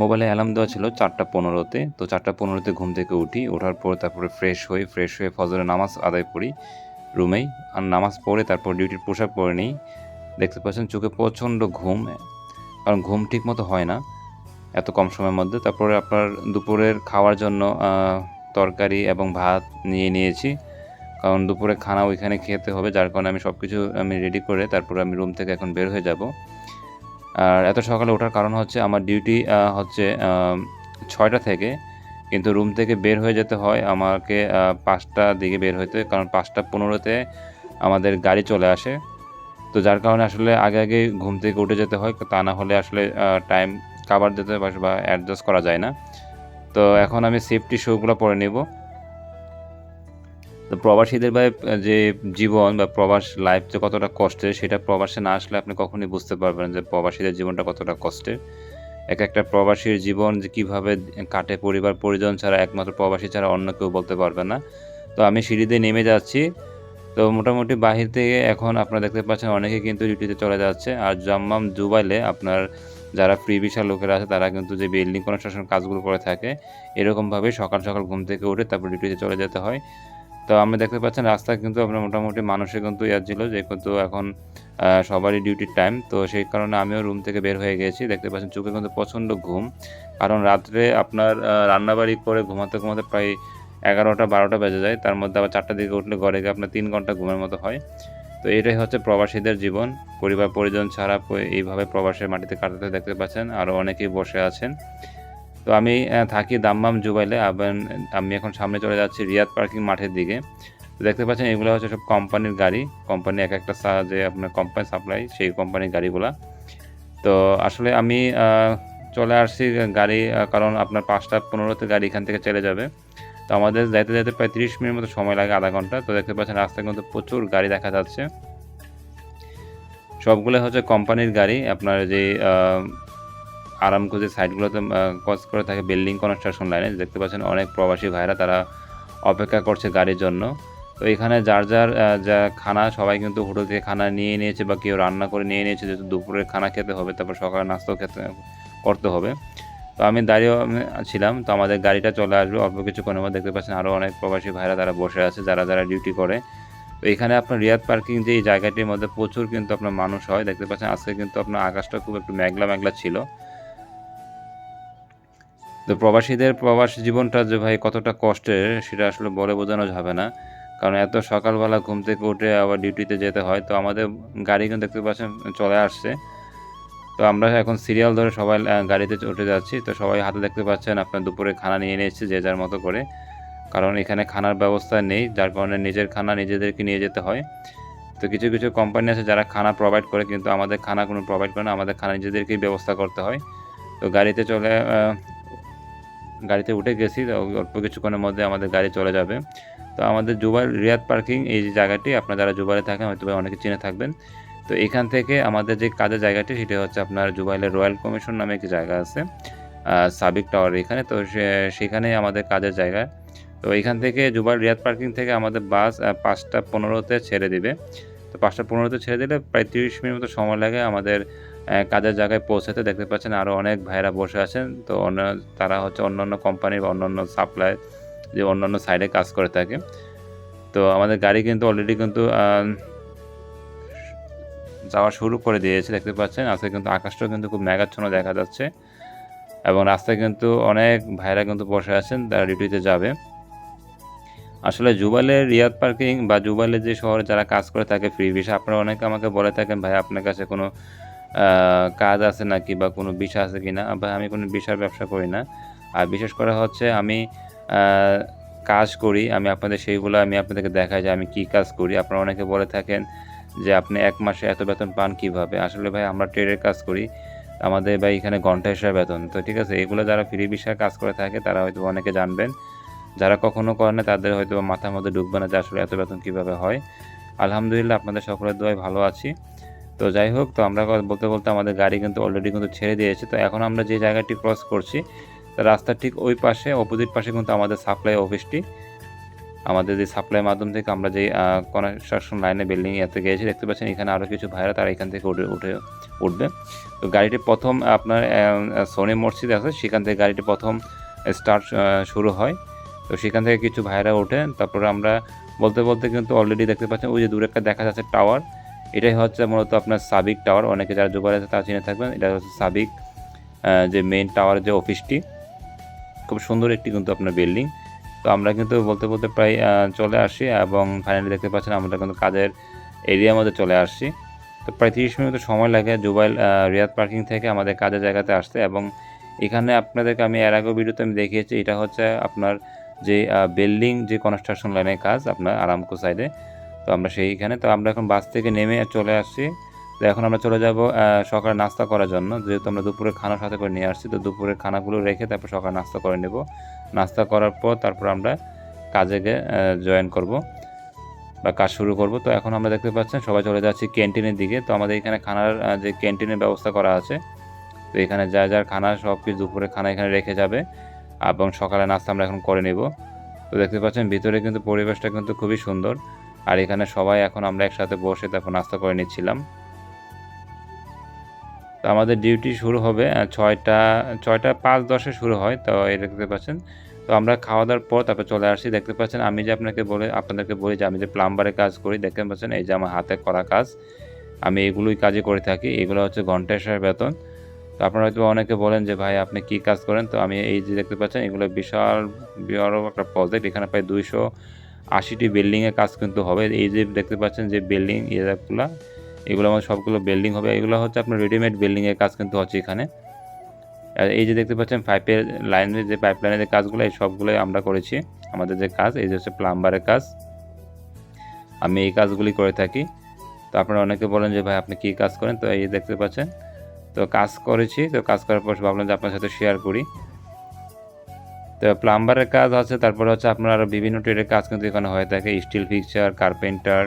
মোবাইলে অ্যালার্ম দেওয়া ছিল চারটা পনেরোতে। তো চারটা পনেরোতে ঘুম থেকে উঠি, ওঠার পর তারপরে ফ্রেশ হই ফ্রেশ হয়ে ফজরের নামাজ আদায় করি রুমেই। আর নামাজ পড়ে তারপর ডিউটির পোশাক পরে নিই। দেখতে পাচ্ছেন চোখে প্রচণ্ড ঘুম, কারণ ঘুম ঠিক মতো হয় না এত কম সময়ের মধ্যে। তারপরে আপনার দুপুরের খাওয়ার জন্য তরকারি এবং ভাত নিয়ে নিয়েছি। কারণ দুপুরে খানা ওইখানে খেতে হবে, যার কারণে আমি সব কিছু আমি রেডি করে তারপরে আমি রুম থেকে এখন বের হয়ে যাব। আর এত সকালে ওঠার কারণ হচ্ছে আমার ডিউটি হচ্ছে ছয়টা থেকে, কিন্তু রুম থেকে বের হয়ে যেতে হয় আমাকে পাঁচটা দিকে বের হইতে, কারণ পাঁচটা পনেরোতে আমাদের গাড়ি চলে আসে। তো যার কারণে আসলে আগে আগে ঘুম থেকে উঠে যেতে হয়, তা না হলে আসলে টাইম কাভার দিতে বা অ্যাডজাস্ট করা যায় না। তো এখন আমি সেফটি শোগুলো পরে নেব। তো প্রবাসীদের ভাই যে জীবন বা প্রবাস লাইফ যে কতটা কষ্টের, সেটা প্রবাসে না আসলে আপনি কখনোই বুঝতে পারবেন যে প্রবাসীদের জীবনটা কতটা কষ্টের। এক একটা প্রবাসীর জীবন যে কীভাবে কাটে পরিবার, পরিজন ছাড়া, একমাত্র প্রবাসী ছাড়া অন্য কেউ বলতে পারবে না। তো আমি সিঁড়িতে নেমে যাচ্ছি। তো মোটামুটি বাহির থেকে এখন আপনারা দেখতে পাচ্ছেন অনেকে কিন্তু ডিউটিতে চলে যাচ্ছে। আর জাম্মাম দুবাইলে আপনার যারা ফ্রি ভিসা লোকেরা আছে, তারা কিন্তু যে বিল্ডিং কনস্ট্রাকশন কাজগুলো করে থাকে এরকমভাবে সকাল সকাল ঘুম থেকে উঠে তারপর ডিউটিতে চলে যেতে হয়। তো আমরা দেখতে পাচ্ছেন রাস্তায় কিন্তু আপনার মোটামুটি মানুষের কিন্তু ইয়া ছিল, যে কিন্তু এখন সবারই ডিউটির টাইম তো সেই কারণে আমিও রুম থেকে বের হয়ে গেছি। দেখতে পাচ্ছেন চোখে কিন্তু প্রচণ্ড ঘুম। কারণ রাত্রে আপনার রান্নাবাড়ি করে ঘুমাতে ঘুমাতে প্রায় এগারোটা, বারোটা বেজে যায়। তার মধ্যে আবার চারটার দিকে উঠলে ঘরে গিয়ে আপনার তিন ঘণ্টা ঘুমের মতো হয়। তো এটাই হচ্ছে প্রবাসীদের জীবন। পরিবার, পরিজন ছাড়া এইভাবে প্রবাসের মাটিতে কাটাতে দেখতে পাচ্ছেন। আরও অনেকেই বসে আছেন। তো আমি থাকি দাম্মাম জুবাইলে আমি এখন সামনে চলে যাচ্ছি রিয়াদ পার্কিং মাঠের দিকে। তো দেখতে পাচ্ছেন, এগুলো হচ্ছে সব কোম্পানির গাড়ি। কোম্পানি এক একটা যে আপনার কোম্পানি সাপ্লাই সেই কোম্পানির গাড়িগুলা। তো আসলে আমি চলে আসছি গাড়ি কারণ আপনার পাঁচটা পনেরোতে গাড়ি এখান থেকে চলে যাবে। তো আমাদের যাইতে যাইতে প্রায় তিরিশ মিনিট মতো সময় লাগে, আধা ঘণ্টা। তো দেখতে পাচ্ছেন, রাস্তায় কিন্তু প্রচুর গাড়ি দেখা যাচ্ছে। সবগুলো হচ্ছে কোম্পানির গাড়ি। আপনার যে যে সাইডগুলোতে কাজ করে থাকে বিল্ডিং কনস্ট্রাকশন লাইনে। দেখতে পাচ্ছেন অনেক প্রবাসী ভাইরা তারা অপেক্ষা করছে গাড়ির জন্য। তো এখানে যার যার যা খানা, সবাই কিন্তু হোটেল থেকে খানা নিয়ে নিয়েছে বা কেউ রান্না করে নিয়ে নিয়েছে, যেহেতু দুপুরের খানা খেতে হবে, তারপর সকালে নাস্তাও খেতে, করতে হবে। তো আমি দাঁড়িয়ে ছিলাম, তো আমাদের গাড়িটা চলে আসবে অল্প কিছুক্ষণের মধ্যে দেখতে পাচ্ছেন আরও অনেক প্রবাসী ভাইরা তারা বসে আছে, যারা যারা ডিউটি করে। তো এখানে আপনার রিয়াদ পার্কিং যে এই জায়গাটির মধ্যে প্রচুর কিন্তু আপনার মানুষ হয়। দেখতে পাচ্ছেন আজকে কিন্তু আপনার আকাশটা খুব একটু মেঘলা মেঘলা ছিল। তো প্রবাসীদের প্রবাস জীবনটা যে ভাই কতটা কষ্টের, সেটা আসলে বলে বোঝানো যাবে না। কারণ এত সকালবেলা ঘুম থেকে উঠে আবার ডিউটিতে যেতে হয়, তো আমাদের গাড়ি কিন্তু দেখতে পাচ্ছেন চলে আসছে। তো আমরা এখন সিরিয়াল ধরে সবাই গাড়িতে উঠে যাচ্ছি। তো সবাই হাতে দেখতে পাচ্ছেন, আপনার দুপুরে খানা নিয়ে নিয়েছে যে যার মতো করে। কারণ এখানে খানার ব্যবস্থা নেই, যার কারণে নিজের খানা নিজেদেরকে নিয়ে যেতে হয়। তো কিছু কিছু কোম্পানি আছে যারা খানা প্রোভাইড করে, কিন্তু আমাদের খানা কোনো প্রোভাইড করে না, আমাদের খানা নিজেদেরকেই ব্যবস্থা করতে হয়। তো গাড়িতে চলে গাড়িতে উঠে গেছি অল্প কিছুক্ষণের মধ্যে আমাদের গাড়ি চলে যাবে। তো আমাদের জুবাই রিয়াদ পার্কিং, এই যে জায়গাটি, আপনারা যারা জুবাইলে থাকেন, হয়তো অনেকে চিনে থাকবেন। তো এখান থেকে আমাদের যে কাজের জায়গাটি, সেটা হচ্ছে আপনার জুবাইলের রয়্যাল কমিশন নামে একটি জায়গা আছে সাবিক টাওয়ার এখানে। তো সে- সেখানেই আমাদের কাজের জায়গা। তো এখান থেকে জুবাইল রিয়াদ পার্কিং থেকে আমাদের বাস পাঁচটা পনেরোতে ছেড়ে দিবে। তো পাঁচটা পনেরোতে ছেড়ে দিলে প্রায় তিরিশ মিনিট মতো সময় লাগে আমাদের কাজের জায়গায় পৌঁছাতে দেখতে পাচ্ছেন আরও অনেক ভাইরা বসে আছেন। তো অন্য, তারা হচ্ছে অন্য অন্য কোম্পানি বা অন্য অন্য সাপ্লাই যে অন্যান্য সাইডে কাজ করে থাকে। তো আমাদের গাড়ি কিন্তু অলরেডি কিন্তু যাওয়া শুরু করে দিয়েছে, দেখতে পাচ্ছেন। আজকে কিন্তু আকাশটাও কিন্তু খুব মেঘাচ্ছন্ন দেখা যাচ্ছে এবং রাস্তায় কিন্তু অনেক ভাইরা কিন্তু বসে আছেন, তারা ডিউটিতে যাবে। আসলে জুবাইলের রিয়াদ পার্কিং বা জুবাইলের যে শহরে যারা কাজ করে থাকে ফ্রি ভিসা আপনারা অনেকে আমাকে বলে থাকেন, ভাই, আপনার কাছে কোনো কাজ আছে নাকি বা কোনো বিষয় আছে কি না ভাই আমি কোনো বিষয়ের ব্যবসা করি না। আর বিশেষ করে হচ্ছে আমি কাজ করি, আমি আপনাদের সেইগুলো আমি আপনাদেরকে দেখাই যে আমি কি কাজ করি। আপনারা অনেকে বলে থাকেন যে আপনি এক মাসে এত বেতন পান কীভাবে? আসলে ভাই আমরা ট্রেডের কাজ করি, আমাদের ভাই এখানে ঘণ্টা হিসাবে বেতন। তো ঠিক আছে, এগুলো যারা ফ্রি বিষয়ে কাজ করে থাকে, তারা হয়তো অনেকে জানবেন। যারা কখনো করে না, তাদের হয়তো মাথার মধ্যে ঢুকবে না যে আসলে এত বেতন কীভাবে হয়। আলহামদুলিল্লাহ, আপনাদের সকলের দোয়ায় ভালো আছি। তো যাই হোক, তো আমরা বলতে বলতে আমাদের গাড়ি কিন্তু অলরেডি কিন্তু ছেড়ে দিয়েছে। তো এখন আমরা যে জায়গাটি ক্রস করছি রাস্তার ঠিক ওই পাশে অপোজিট পাশে কিন্তু আমাদের সাপ্লাই অফিসটি আমাদের যে সাপ্লাই মাধ্যম থেকে আমরা যে কনস্ট্রাকশন লাইনে বিল্ডিং এতে গিয়েছি, দেখতে পাচ্ছেন এখানে আরও কিছু ভাইরা তারা এখান থেকে উঠে উঠে উঠবে। তো গাড়িটি প্রথম আপনার সোনি মসজিদ আছে, সেখান থেকে গাড়িটি প্রথম স্টার্ট শুরু হয়। তো সেখান থেকে কিছু ভাইরা ওঠে তারপরে আমরা বলতে বলতে কিন্তু অলরেডি দেখতে পাচ্ছেন, ওই যে দূরে একটা দেখা যাচ্ছে টাওয়ার এটাই হচ্ছে মূলত আপনার সাবিক টাওয়ার। অনেকে যারা যুবার আছে, তারা চিনে থাকবেন, এটা হচ্ছে সাবিক যে মেইন টাওয়ার যে অফিসটি খুব সুন্দর একটি কিন্তু আপনার বিল্ডিং তো আমরা কিন্তু বলতে বলতে প্রায় চলে আসি এবং ফাইনালি দেখতে পাচ্ছেন আমরা কিন্তু কাজের এরিয়ার মধ্যে চলে আসছি। তো প্রায় তিরিশ মিনিট সময় লাগে জুবাইল রিয়াদ পার্কিং থেকে আমাদের কাজের জায়গাতে আসতে এবং এখানে আপনাদেরকে আমি এর আগেও ভিডিওতে আমি দেখিয়েছি, এটা হচ্ছে আপনার যে বিল্ডিং যে কনস্ট্রাকশন লাইনের কাজ আপনার আরামকো সাইডে তো আমরা সেইখানে, তো আমরা এখন বাস থেকে নেমে চলে আসছি। তো এখন আমরা চলে যাব সকালে নাস্তা করার জন্য। যেহেতু আমরা দুপুরে খানা সাথে করে নিয়ে আসছি, তো দুপুরের খানাগুলো রেখে তারপর সকালে নাস্তা করে নেব। নাস্তা করার পর তারপর আমরা কাজে জয়েন করব বা কাজ শুরু করব। তো এখন আমরা দেখতে পাচ্ছেন, সবাই চলে যাচ্ছি ক্যান্টিনের দিকে। তো আমাদের এখানে খানার যে ক্যান্টিনের ব্যবস্থা করা আছে, তো এখানে যা যার খানা সব কিছু দুপুরে খানা এখানে রেখে যাবে। এবং সকালে নাস্তা আমরা এখন করে নেব। তো দেখতে পাচ্ছেন, ভিতরে কিন্তু পরিবেশটা কিন্তু খুবই সুন্দর। আর এখানে সবাই এখন আমরা একসাথে বসে তারপর নাস্তা করে নিচ্ছিলাম। তো আমাদের ডিউটি শুরু হবে ছয়টা ছয়টা পাঁচ দশে শুরু হয়, তো এই দেখতে পাচ্ছেন। তো আমরা খাওয়া দাওয়ার পর তারপর চলে আসছি দেখতে পাচ্ছেন, আমি যে আপনাকে বলে, আপনাদেরকে বলি যে আমি যে প্লাম্বারে কাজ করি, দেখতে পাচ্ছেন, এই যে আমার হাতে করা কাজ, আমি এগুলোই কাজে করে থাকি। এগুলো হচ্ছে ঘণ্টা হিসাবে বেতন। তো আপনারা হয়তো অনেকে বলেন যে, ভাই, আপনি কি কাজ করেন? তো আমি এই যে দেখতে পাচ্ছেন, এগুলো বিশাল বড় একটা প্রজেক্ট এখানে প্রায় দুইশো আশিটি বিল্ডিংয়ের কাজ কিন্তু হবে। এই যে দেখতে পাচ্ছেন যে বিল্ডিং এগুলো এগুলো আমার সবগুলো বিল্ডিং হবে। এগুলো হচ্ছে আপনার রেডিমেড বিল্ডিংয়ের কাজ কিন্তু হচ্ছে এখানে। আর এই যে দেখতে পাচ্ছেন পাইপের লাইনের যে পাইপ লাইনের যে কাজগুলো, এই সবগুলোই আমরা করেছি। আমাদের যে কাজ, এই যে হচ্ছে প্লাম্বারের কাজ। আমি এই কাজগুলি করে থাকি। তো আপনারা অনেকে বলেন যে, ভাই, আপনি কী কাজ করেন? তো এই দেখতে পাচ্ছেন। তো কাজ করেছি। তো কাজ করার পর ভাবলাম যে আপনার সাথে শেয়ার করি। তো প্লাম্বারের কাজ আছে, তারপরে হচ্ছে আপনার আরও বিভিন্ন ট্রেডের কাজ কিন্তু এখানে হয়ে। থাকে স্টিল ফিক্সচার কার্পেন্টার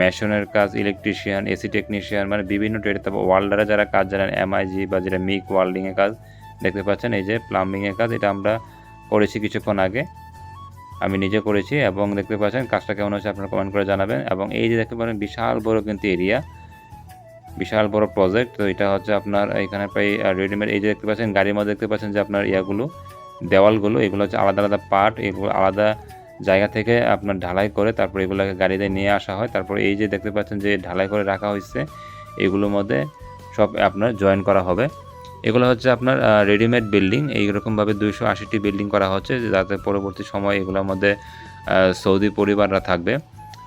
মেশনের কাজ ইলেকট্রিশিয়ান এসি টেকনিশিয়ান মানে বিভিন্ন ট্রেডে তারপর ওয়ার্ল্ডারে যারা কাজ জানেন এমআইজি বা যেটা মিক ওয়ার্ল্ডিংয়ের কাজ, দেখতে পাচ্ছেন, এই যে প্লাম্বিংয়ের কাজ, এটা আমরা করেছি কিছুক্ষণ আগে। আমি নিজে করেছি এবং দেখতে পাচ্ছেন, কাজটা কেমন হচ্ছে আপনারা কমেন্ট করে জানাবেন। এবং এই যে দেখতে পারেন বিশাল বড় কিন্তু এরিয়া বিশাল বড় প্রজেক্ট তো এটা হচ্ছে আপনার এখানে প্রায় রেডিমেড এই যে দেখতে পাচ্ছেন, গাড়ির মধ্যে দেখতে পাচ্ছেন যে আপনার ইয়াগুলো। দেওয়ালগুলো, এগুলো হচ্ছে আলাদা আলাদা পার্ট এগুলো আলাদা জায়গা থেকে আপনার ঢালাই করে তারপর এগুলোকে গাড়িতে নিয়ে আসা হয়। তারপর এই যে দেখতে পাচ্ছেন যে ঢালাই করে রাখা হয়েছে, এগুলোর মধ্যে সব আপনার জয়েন করা হবে। এগুলো হচ্ছে আপনার রেডিমেড বিল্ডিং এইরকমভাবে দুইশো আশিটি বিল্ডিং করা হচ্ছে যাতে পরবর্তী সময় এগুলোর মধ্যে সৌদি পরিবাররা থাকবে।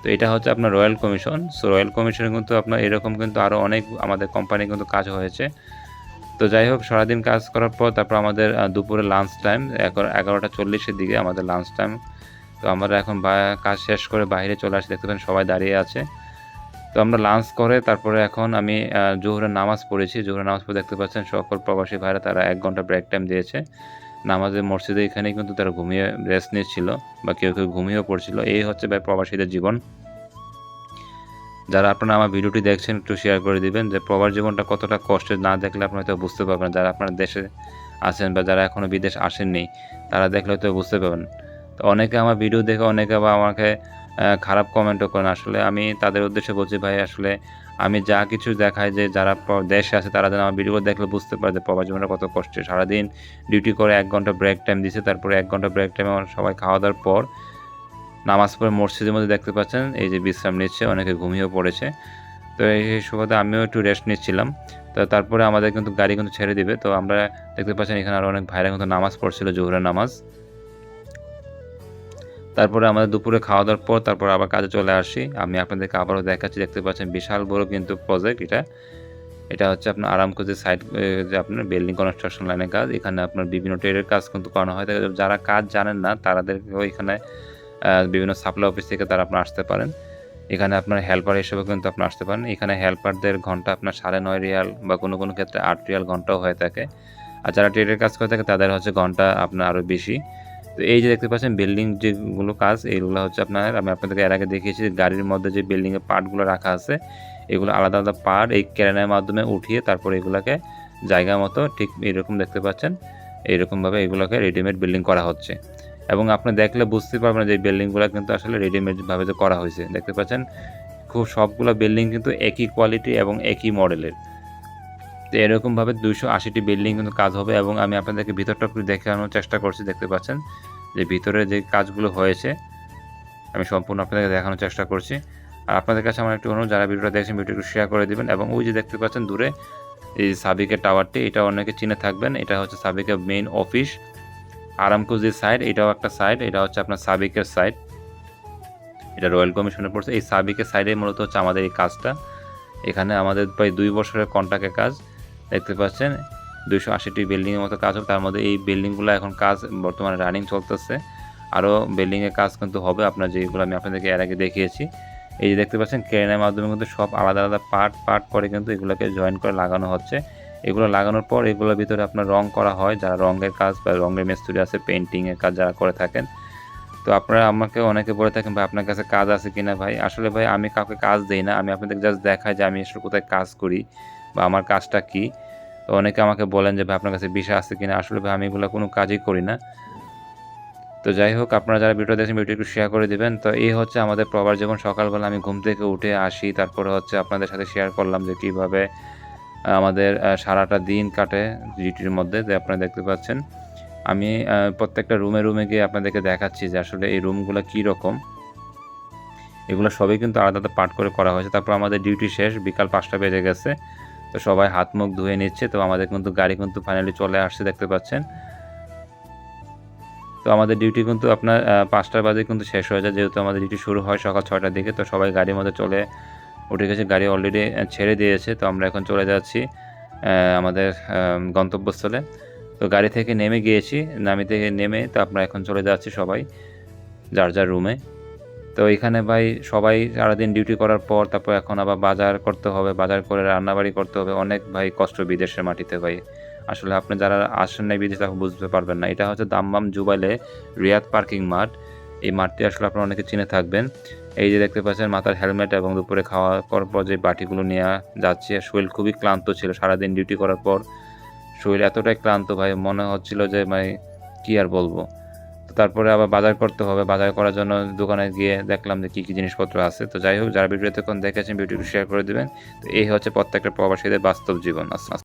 তো এটা হচ্ছে আপনার royal commission so royal commission কিন্তু আপনার এরকম কিন্তু আরও অনেক আমাদের কোম্পানি কিন্তু কাজ হয়েছে। তো যাই হোক, সারাদিন কাজ করার পর তারপর আমাদের দুপুরে লাঞ্চ টাইম এগারোটা চল্লিশের দিকে আমাদের লাঞ্চ টাইম তো আমরা এখন কাজ শেষ করে বাইরে চলে আসি, দেখতে পাচ্ছেন সবাই দাঁড়িয়ে আছে। তো আমরা লাঞ্চ করে, তারপরে এখন আমি জোহরের নামাজ পড়েছি। জোহরের নামাজ পড়ে দেখতে পাচ্ছেন সকল প্রবাসী ভাইরা তারা এক ঘণ্টা ব্রেক টাইম দিয়েছে। নামাজের মসজিদে এখানে কিন্তু তারা ঘুমিয়ে রেস্ট নিচ্ছিল বা কেউ কেউ ঘুমিয়েও পড়ছিল। এই হচ্ছে ভাই প্রবাসীদের জীবন। যারা আপনারা আমার ভিডিওটি দেখছেন, একটু শেয়ার করে দিবেন যে প্রবাস জীবনটা কতটা কষ্টের না দেখলে আপনারা হয়তো বুঝতে পারবেন। যারা আপনার দেশে আছেন বা যারা এখনও বিদেশ আসেননি, তারা দেখলে হয়তো বুঝতে পারবেন। তো অনেকে আমার ভিডিও দেখে, অনেকে বা আমাকে খারাপ কমেন্টও করেন। আসলে আমি তাদের উদ্দেশ্যে বলছি, ভাই, আসলে আমি যা কিছু দেখাই যে যারা দেশে আছে, তারা যেন আমার ভিডিও দেখলে বুঝতে পারে যে প্রবাস জীবনটা কত কষ্টের। সারাদিন ডিউটি করে এক ঘণ্টা ব্রেক টাইম দিছে, তারপরে এক ঘণ্টা ব্রেক টাইমে সবাই খাওয়া দাওয়ার পর নামাজ পড়ে মসজিদের মধ্যে দেখতে পাচ্ছেন, এই যে বিশ্রাম নিচ্ছে, অনেকে ঘুমিয়েও পড়েছে। তো এই সুবাদে আমিও একটু রেস্ট নিচ্ছিলাম। তো তারপরে আমাদের কিন্তু গাড়ি কিন্তু ছেড়ে দিবে। তো আমরা দেখতে পাচ্ছেন এখানে আরও অনেক ভাইরা কিন্তু নামাজ পড়ছিল, জোহরের নামাজ। তারপরে আমাদের দুপুরে খাওয়া দাওয়ার পর তারপর আবার কাজে চলে আসি। আমি আপনাদেরকে আবারও দেখাচ্ছি, দেখতে পাচ্ছেন বিশাল বড় কিন্তু প্রজেক্ট এটা। এটা হচ্ছে আপনার আরামকো যে সাইড যে আপনার বিল্ডিং কনস্ট্রাকশন লাইনের কাজ। এখানে আপনার বিভিন্ন ট্রেডের কাজ কিন্তু করানো হয়। যারা কাজ জানেন না তাদেরকেও এখানে বিভিন্ন সাপ্লাই অফিস থেকে তারা আপনার আসতে পারেন। এখানে আপনার হেল্পার হিসেবে কিন্তু আপনি আসতে পারেন। এখানে হেল্পারদের ঘণ্টা আপনার সাড়ে নয় রিয়াল বা কোনো কোনো ক্ষেত্রে আট রিয়াল ঘন্টাও হয়ে থাকে। আর যারা ট্রেডের কাজ করে থাকে, তাদের হচ্ছে ঘণ্টা আপনার আরও বেশি। তো এই যে দেখতে পাচ্ছেন বিল্ডিং যেগুলো কাজ এইগুলো হচ্ছে আপনার, আমি আপনাদেরকে এর আগে দেখিয়েছি, গাড়ির মধ্যে যে বিল্ডিংয়ের পার্টগুলো রাখা আছে, এগুলো আলাদা আলাদা পার্ট এই ক্যারেনের মাধ্যমে উঠিয়ে তারপর এগুলোকে জায়গা মতো ঠিক এরকম দেখতে পাচ্ছেন, এইরকমভাবে এগুলোকে রেডিমেড বিল্ডিং করা হচ্ছে। এবং আপনি দেখলে বুঝতে পারবেন যে বিল্ডিংগুলো কিন্তু আসলে রেডিমেডভাবে যে করা হয়েছে। দেখতে পাচ্ছেন? খুব সবগুলো বিল্ডিং কিন্তু একই কোয়ালিটি এবং একই মডেলের তো এরকমভাবে দুইশো আশিটি বিল্ডিং কিন্তু কাজ হবে এবং আমি আপনাদেরকে ভিতরটা একটু দেখানোর চেষ্টা করছি, দেখতে পাচ্ছেন? যে ভিতরে যে কাজগুলো হয়েছে, আমি সম্পূর্ণ আপনাদেরকে দেখানোর চেষ্টা করছি। আর আপনাদের কাছে আমার একটু অনুরোধ, যারা ভিডিওটা দেখছেন ভিডিও একটু শেয়ার করে দিবেন এবং ওই যে দেখতে পাচ্ছেন দূরে, এই সাবিকের টাওয়ারটি এটা অনেকে চিনে থাকবেন। এটা হচ্ছে সাবিকের মেইন অফিস আরামকো যে সাইড এটাও একটা সাইড এটা হচ্ছে আপনার সাবিকের সাইড এটা রয়্যাল কমিশনে পড়ছে। এই সাবিকের সাইডে মূলত হচ্ছে আমাদের এই কাজটা। এখানে আমাদের প্রায় দুই বছরের কন্ট্রাক্টের কাজ। দেখতে পাচ্ছেন, দুইশো আশিটি বিল্ডিংয়ের মতো কাজ হোক, তার মধ্যে এই বিল্ডিংগুলো এখন কাজ বর্তমানে রানিং চলতেছে। আরও বিল্ডিংয়ের কাজ কিন্তু হবে, আপনার যেগুলো আমি আপনাদেরকে এর আগে দেখিয়েছি। এই যে দেখতে পাচ্ছেন ক্রেনের মাধ্যমে কিন্তু সব আলাদা আলাদা পার্ট পার্ট করে কিন্তু এগুলোকে জয়েন করে লাগানো হচ্ছে। এগুলো লাগানোর পর এগুলোর ভিতরে আপনার রং করা হয়, যারা রঙের কাজ বা রঙের মিস্ত্রি আছে পেন্টিংয়ের কাজ যারা করে থাকেন। তো আপনারা আমাকে অনেকে বলে থাকেন, ভাই, আপনার কাছে কাজ আছে কিনা ভাই? আসলে ভাই, আমি কাউকে কাজ দেই না, আমি আপনাদের জাস্ট দেখাই যে আমি আসলে কোথায় কাজ করি বা আমার কাজটা কি। তো অনেকে আমাকে বলেন যে, ভাই, আপনার কাছে বিষয় আছে কিনা? আসলে ভাই, আমি এগুলো কোনো কাজই করি না। তো যাই হোক, আপনারা যারা ভিডিও দেখছেন ভিডিও একটু শেয়ার করে দিবেন। তো এই হচ্ছে আমাদের প্রবার যখন সকালবেলা আমি ঘুম থেকে উঠে আসি, তারপরে হচ্ছে আপনাদের সাথে শেয়ার করলাম যে কীভাবে আমাদের সারাটা দিন কাটে ডিউটির মধ্যে, যে আপনারা দেখতে পাচ্ছেন। আমি প্রত্যেকটা রুমে রুমে গিয়ে আপনাদেরকে দেখাচ্ছি যে আসলে এই রুমগুলো কী রকম। এগুলো সবই কিন্তু আলাদা আলাদা পার্ট করে করা হয়েছে। তারপর আমাদের ডিউটি শেষ, বিকাল পাঁচটা বেজে গেছে। তো সবাই হাত মুখ ধুয়ে নিচ্ছে, তো আমাদের কিন্তু গাড়ি কিন্তু ফাইনালি চলে আসছে, দেখতে পাচ্ছেন। তো আমাদের ডিউটি কিন্তু আপনার পাঁচটার বাজে কিন্তু শেষ হয়ে যায়, যেহেতু আমাদের ডিউটি শুরু হয় সকাল ছয়টার দিকে, তো সবাই গাড়ির মধ্যে চলে উঠে গেছে গাড়ি অলরেডি ছেড়ে দিয়েছে, তো আমরা এখন চলে যাচ্ছি আমাদের গন্তব্যস্থলে। তো গাড়ি থেকে নেমে গিয়েছি, নামি থেকে নেমে তো আমরা এখন চলে যাচ্ছি সবাই, যার যার রুমে তো এখানে ভাই সবাই সারাদিন ডিউটি করার পর, তারপর এখন আবার বাজার করতে হবে, বাজার করে রান্নাবাড়ি করতে হবে, অনেক ভাই কষ্ট বিদেশের মাটিতে ভাই। আসলে আপনি যারা আসেন নাই বিদেশে তাকে বুঝতে পারবেন না। এটা হচ্ছে দাম্মাম জুবাইলে রিয়াদ পার্কিং মাঠ। এই মাঠটি আসলে আপনারা অনেকে চিনে থাকবেন। এই যে দেখতে পাচ্ছেন, মাথার হেলমেট এবং দুপুরে খাওয়া করার পর যে বাটিগুলো নেওয়া যাচ্ছে শরীর খুবই ক্লান্ত ছিল সারাদিন ডিউটি করার পর। শরীর এতটাই ক্লান্ত ভাই, মনে হচ্ছিল যে ভাই, কী আর বলব? তারপরে আবার বাজার করতে হবে। বাজার করার জন্য দোকানে গিয়ে দেখলাম যে কী কী জিনিসপত্র আছে। তো যাই হোক, যারা ভিডিও এতক্ষণ দেখেছেন, ভিডিওটি শেয়ার করে দেবেন। তো এই হচ্ছে প্রত্যেকটা প্রবাসীদের বাস্তব জীবন। আস-